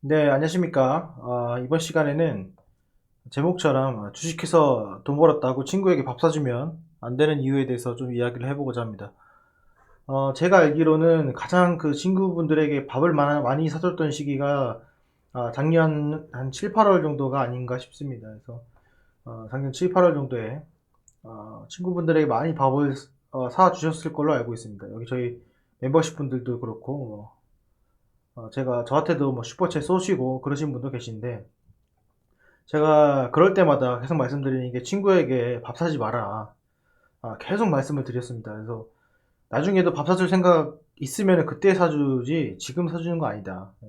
네, 안녕하십니까. 어, 이번 시간에는 제목처럼 어, 주식해서 돈 벌었다고 친구에게 밥 사주면 안 되는 이유에 대해서 좀 이야기를 해보고자 합니다. 어, 제가 알기로는 가장 그 친구분들에게 밥을 많이 사줬던 시기가 아, 작년 한 7, 8월 정도가 아닌가 싶습니다. 그래서 어, 작년 7, 8월 정도에 어, 친구분들에게 많이 밥을 어, 사주셨을 걸로 알고 있습니다. 여기 저희 멤버십 분들도 그렇고 뭐, 어, 제가 저한테도 뭐 슈퍼챗 쏘시고 그러신 분도 계신데 제가 그럴 때마다 계속 말씀드리는 게 친구에게 밥 사지 마라. 아, 계속 말씀을 드렸습니다. 그래서 나중에도 밥 사줄 생각 있으면 그때 사주지 지금 사주는 거 아니다. 예.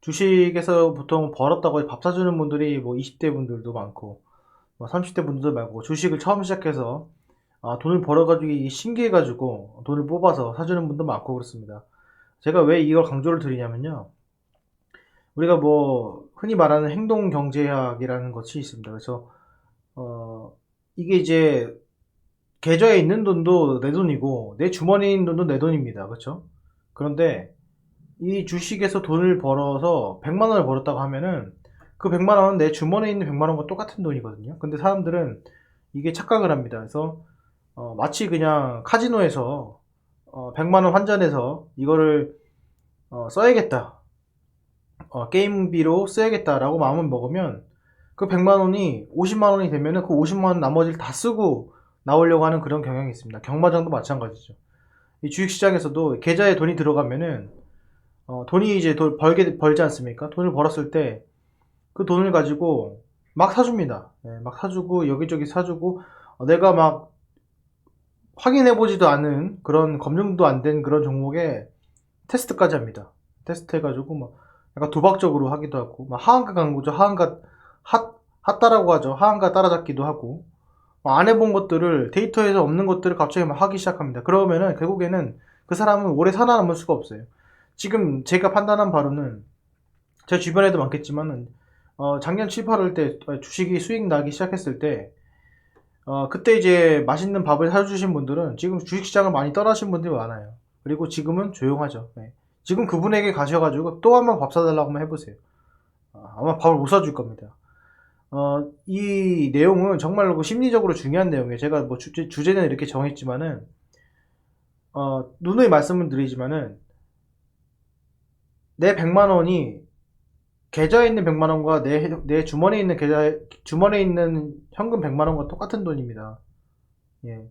주식에서 보통 벌었다고 밥 사주는 분들이 뭐 20대 분들도 많고 뭐 30대 분들도 많고 주식을 처음 시작해서 아, 돈을 벌어가지고 신기해가지고 돈을 뽑아서 사주는 분도 많고 그렇습니다. 제가 왜 이걸 강조를 드리냐면요. 우리가 뭐 흔히 말하는 행동 경제학이라는 것이 있습니다. 그래서 어 이게 이제 계좌에 있는 돈도 내 돈이고 내 주머니에 있는 돈도 내 돈입니다. 그렇죠? 그런데 이 주식에서 돈을 벌어서 100만 원을 벌었다고 하면은 그 100만 원은 내 주머니에 있는 100만 원과 똑같은 돈이거든요. 근데 사람들은 이게 착각을 합니다. 그래서 어, 마치 그냥 카지노에서 어, 100만 원 환전해서 이거를 어, 써야겠다. 어, 게임비로 써야겠다라고 마음을 먹으면 그 100만 원이 50만 원이 되면은 그 50만 원 나머지를 다 쓰고 나오려고 하는 그런 경향이 있습니다. 경마장도 마찬가지죠. 이 주식시장에서도 계좌에 돈이 들어가면은 어, 돈이 이제 돈 벌게 벌지 않습니까? 돈을 벌었을 때 그 돈을 가지고 막 사줍니다. 예, 막 사주고 여기저기 사주고 어, 내가 막 확인해보지도 않은 그런 검증도 안 된 그런 종목에 테스트까지 합니다. 테스트 해가지고 막 약간 도박적으로 하기도 하고 막 하한가 광고죠. 하한가 핫 핫다라고 하죠. 하한가 따라잡기도 하고 뭐안 해본 것들을 데이터에서 없는 것들을 갑자기 막 하기 시작합니다. 그러면은 결국에는 그 사람은 오래 살아남을 수가 없어요. 지금 제가 판단한 바로는 제 주변에도 많겠지만은 어, 작년 7, 8월 때 주식이 수익 나기 시작했을 때 어, 그때 이제 맛있는 밥을 사주신 분들은 지금 주식시장을 많이 떠나신 분들이 많아요. 그리고 지금은 조용하죠. 네. 지금 그분에게 가셔가지고 또 한번 밥 사달라고 한번 해보세요. 어, 아마 밥을 못 사줄 겁니다. 어, 이 내용은 정말로 그 심리적으로 중요한 내용이에요. 제가 뭐 주제, 주제는 이렇게 정했지만은, 어, 누누이 말씀을 드리지만은, 내 100만 원이 계좌에 있는 100만 원과 내, 내 주머니에 있는 계좌, 주머니에 있는 현금 100만 원과 똑같은 돈입니다. 예.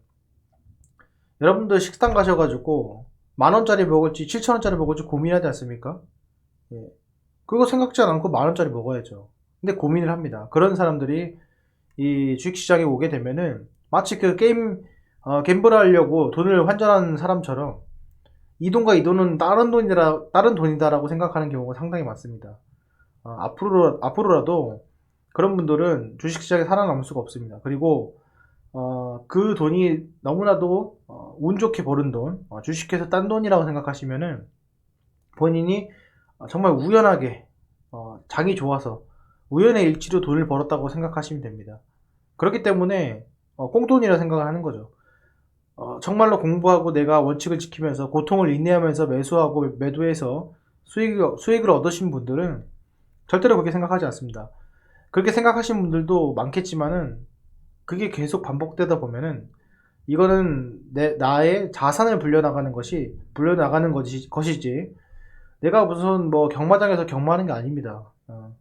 여러분들 식당 가셔가지고, 만 원짜리 먹을지, 7천 원짜리 먹을지 고민하지 않습니까? 예. 그거 생각지 않고 만 원짜리 먹어야죠. 근데 고민을 합니다. 그런 사람들이 이 주식시장에 오게 되면은 마치 그 게임 어, 갬블 하려고 돈을 환전하는 사람처럼 이 돈과 이 돈은 다른 돈이라 다른 돈이다라고 생각하는 경우가 상당히 많습니다. 어, 앞으로 앞으로라도 그런 분들은 주식시장에 살아남을 수가 없습니다. 그리고 어, 그 돈이 너무나도 어, 운 좋게 벌은 돈, 어, 주식해서 딴 돈이라고 생각하시면은 본인이 어, 정말 우연하게 어, 장이 좋아서 우연의 일치로 돈을 벌었다고 생각하시면 됩니다. 그렇기 때문에 어, 꽁돈이라 생각을 하는 거죠. 어, 정말로 공부하고 내가 원칙을 지키면서 고통을 인내하면서 매수하고 매도해서 수익, 수익을 얻으신 분들은 절대로 그렇게 생각하지 않습니다. 그렇게 생각하시는 분들도 많겠지만은 그게 계속 반복되다 보면은 이거는 내, 나의 자산을 불려나가는 것이, 불려나가는 것이, 것이지, 내가 무슨 뭐 경마장에서 경마하는 게 아닙니다. 어.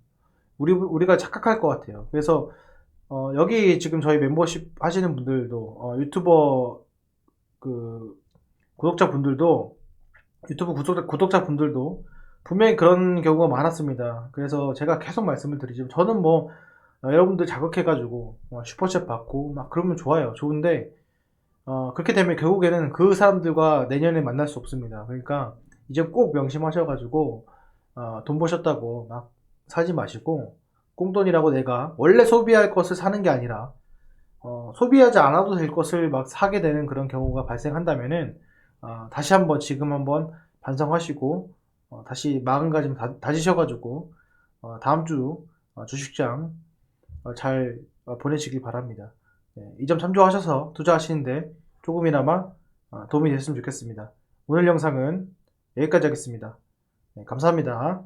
우리, 우리가 착각할 것 같아요. 그래서, 어, 여기 지금 저희 멤버십 하시는 분들도, 어, 유튜버, 그, 구독자 분들도, 유튜브 구독자, 구독자 분들도 분명히 그런 경우가 많았습니다. 그래서 제가 계속 말씀을 드리지만, 저는 뭐, 어, 여러분들 자극해가지고, 어, 슈퍼챗 받고, 막 그러면 좋아요. 좋은데, 어, 그렇게 되면 결국에는 그 사람들과 내년에 만날 수 없습니다. 그러니까, 이제 꼭 명심하셔가지고, 어, 돈 버셨다고 막 사지 마시고 꽁돈이라고 내가 원래 소비할 것을 사는 게 아니라 어, 소비하지 않아도 될 것을 막 사게 되는 그런 경우가 발생한다면은 어, 다시 한번 지금 한번 반성하시고 어, 다시 마음가짐 다, 다지셔가지고 어, 다음 주 어, 주식장 어, 잘 어, 보내시길 바랍니다. 네, 이점 참조하셔서 투자하시는데 조금이나마 어, 도움이 됐으면 좋겠습니다. 오늘 영상은 여기까지 하겠습니다. 네, 감사합니다.